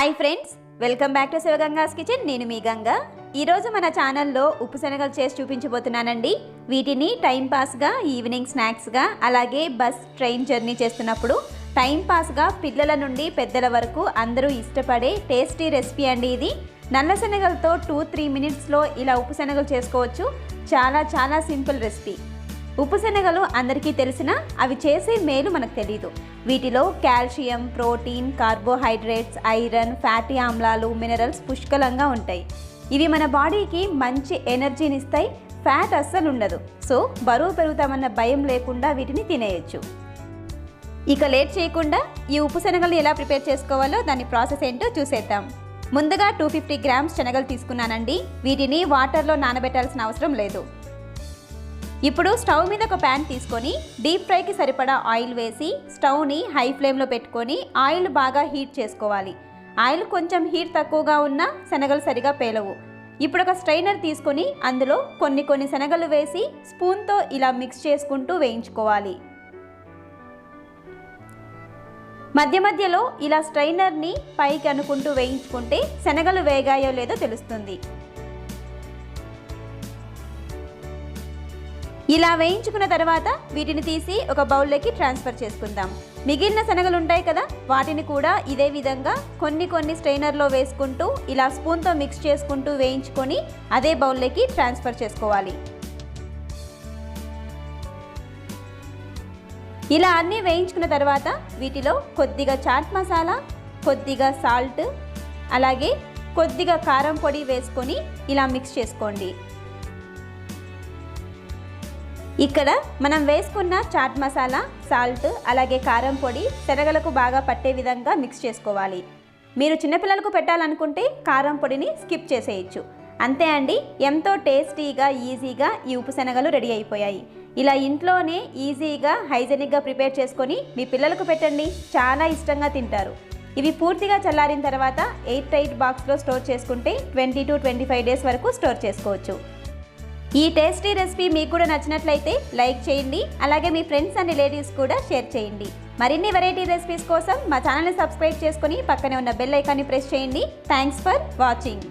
Hi friends welcome back to Shivaganga's kitchen నేను మీ గంగా. ఈరోజు మన ఛానల్లో ఉప్పు శనగలు చేసి చూపించబోతున్నానండి. వీటిని టైంపాస్గా ఈవినింగ్ స్నాక్స్గా అలాగే బస్ ట్రైన్ జర్నీ చేస్తున్నప్పుడు టైంపాస్గా పిల్లల నుండి పెద్దల వరకు అందరూ ఇష్టపడే టేస్టీ రెసిపీ అండి ఇది. నల్ల శనగలతో టూ త్రీ మినిట్స్లో ఇలా ఉప్పు శనగలు చేసుకోవచ్చు. చాలా చాలా సింపుల్ రెసిపీ ఉప్పు శనగలు అందరికీ తెలిసిన అవి చేసే మేలు మనకు తెలియదు వీటిలో calcium protein carbohydrates iron fatty ఆమ్లాలు మినరల్స్ పుష్కలంగా ఉంటాయి. ఇవి మన బాడీకి మంచి ఎనర్జీని ఇస్తాయి ఫ్యాట్ అస్సలు ఉండదు సో బరువు పెరుగుతామన్న భయం లేకుండా వీటిని తినేయచ్చు. ఇక లేట్ చేయకుండా ఈ ఉప్పు ఎలా ప్రిపేర్ చేసుకోవాలో దాని ప్రాసెస్ ఏంటో చూసేద్దాం. ముందుగా టూ ఫిఫ్టీ గ్రామ్స్ శనగలు తీసుకున్నానండి. వీటిని వాటర్లో నానబెట్టాల్సిన అవసరం లేదు. ఇప్పుడు స్టవ్ మీద ఒక ప్యాన్ తీసుకొని డీప్ ఫ్రైకి సరిపడా ఆయిల్ వేసి స్టవ్ని హై ఫ్లేమ్లో పెట్టుకొని ఆయిల్ బాగా హీట్ చేసుకోవాలి. ఆయిల్ కొంచెం హీట్ తక్కువగా ఉన్నా శనగలు సరిగా పేలవు. ఇప్పుడు ఒక స్ట్రైనర్ తీసుకొని అందులో కొన్ని కొన్ని శనగలు వేసి స్పూన్తో ఇలా మిక్స్ చేసుకుంటూ వేయించుకోవాలి. మధ్య మధ్యలో ఇలా స్ట్రైనర్ని పైకి అనుకుంటూ వేయించుకుంటే శనగలు వేగాయో లేదో తెలుస్తుంది. ఇలా వేయించుకున్న తర్వాత వీటిని తీసి ఒక బౌల్లోకి ట్రాన్స్ఫర్ చేసుకుందాం. మిగిలిన శనగలు ఉంటాయి కదా వాటిని కూడా ఇదే విధంగా కొన్ని కొన్ని స్ట్రైనర్లో వేసుకుంటూ ఇలా స్పూన్తో మిక్స్ చేసుకుంటూ వేయించుకొని అదే బౌల్లోకి ట్రాన్స్ఫర్ చేసుకోవాలి. ఇలా అన్నీ వేయించుకున్న తర్వాత వీటిలో కొద్దిగా చాట్ మసాలా కొద్దిగా సాల్ట్ అలాగే కొద్దిగా కారం పొడి వేసుకొని ఇలా మిక్స్ చేసుకోండి. ఇక్కడ మనం వేసుకున్న చాట్ మసాలా సాల్ట్ అలాగే కారం పొడి శనగలకు బాగా పట్టే విధంగా మిక్స్ చేసుకోవాలి. మీరు చిన్నపిల్లలకు పెట్టాలనుకుంటే కారం పొడిని స్కిప్ చేసేయచ్చు. అంతే అండి ఎంతో టేస్టీగా ఈజీగా ఈ ఉప్పు శనగలు రెడీ అయిపోయాయి. ఇలా ఇంట్లోనే ఈజీగా హైజెనిక్గా ప్రిపేర్ చేసుకొని మీ పిల్లలకు పెట్టండి. చాలా ఇష్టంగా తింటారు. ఇవి పూర్తిగా చల్లారిన తర్వాత ఎయిట్ ఎయిట్ బాక్స్లో స్టోర్ చేసుకుంటే twenty two twenty five days వరకు స్టోర్ చేసుకోవచ్చు. ఈ టేస్టీ రెసిపీ మీకు కూడా నచ్చినట్లయితే లైక్ చేయండి. అలాగే మీ ఫ్రెండ్స్ అండ్ రిలేటివ్స్ కూడా షేర్ చేయండి. మరిన్ని వెరైటీ రెసిపీస్ కోసం మా ఛానల్ని సబ్స్క్రైబ్ చేసుకుని పక్కనే ఉన్న బెల్ ఐకాన్ని ప్రెస్ చేయండి. Thanks for watching.